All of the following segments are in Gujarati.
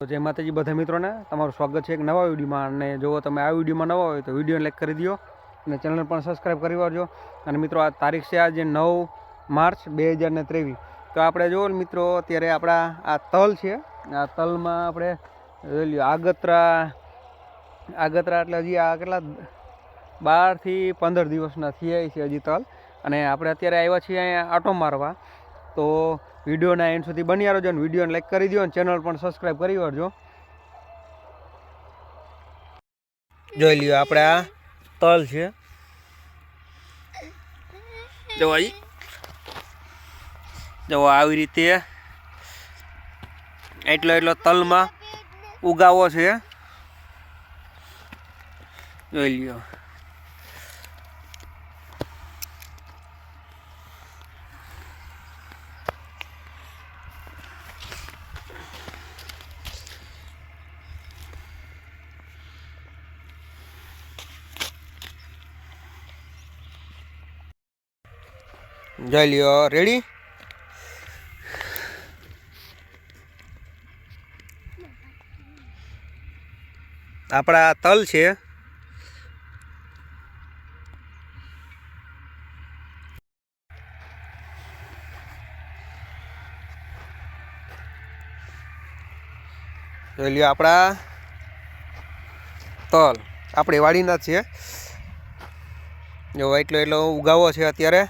તો જય માતાજી બધા મિત્રોને, તમારું સ્વાગત છે એક નવા વિડીયોમાં. અને જો તમે આ વિડીયોમાં નવા હોય તો વિડીયોને લાઈક કરી દો અને ચેનલ પણ સબસ્ક્રાઈબ કરી વાળજો. અને મિત્રો, આ તારીખ છે આજે નવ માર્ચ બે હજાર ત્રેવીસ. તો આપણે જુઓ મિત્રો, અત્યારે આપણા આ તલ છે. આ તલમાં આપણે જોઈ લ્યો, આગતરા આગતરા એટલે હજી આ કેટલા બારથી પંદર દિવસના થયા છે હજી તલ. અને આપણે અત્યારે આવ્યા છીએ અહીંયા આટો મારવા. તો વિડીયોના એન્ડ સુધી બન્યા રહેજો અને વિડીયોને લાઈક કરી દો અને ચેનલ પણ સબસ્ક્રાઈબ કરી વળજો. જોઈ લ્યો આપણે આ તલ છે. જો જો આવી રીતે એટલો એટલો તલમાં ઉગાવો છે. જોઈ લ્યો. જોઈ લ્યો રેડી આપણા તલ છે. જોઈ લ્યો આપણા તલ. આપણી વાડીના છે. જો એટલો એટલો ઉગાવો છે અત્યારે.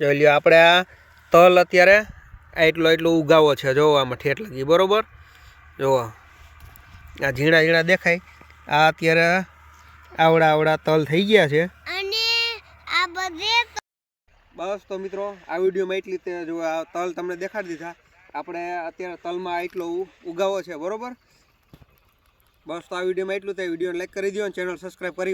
લ્યો આપણે આ તલ અત્યારે એટલો એટલો ઉગાવો છે જોવો આમાં ઠેઠ લગી બરોબર? જોવો આ ઝીણા ઝીણા દેખાય. આ અત્યારે આવડા આવડા તલ થઈ ગયા છે. અને આ બધે બસ તો મિત્રો આ વિડીયોમાં એટલી તે જો આ તલ તમને દેખાડી દીધા. આપણે અત્યારે તલમાં એટલો ઉગાવો છે બરોબર? બસ તો આ વિડીયોમાં એટલું તે વિડીયોને લાઈક કરી દો અને ચેનલ સબસ્ક્રાઈબ કરી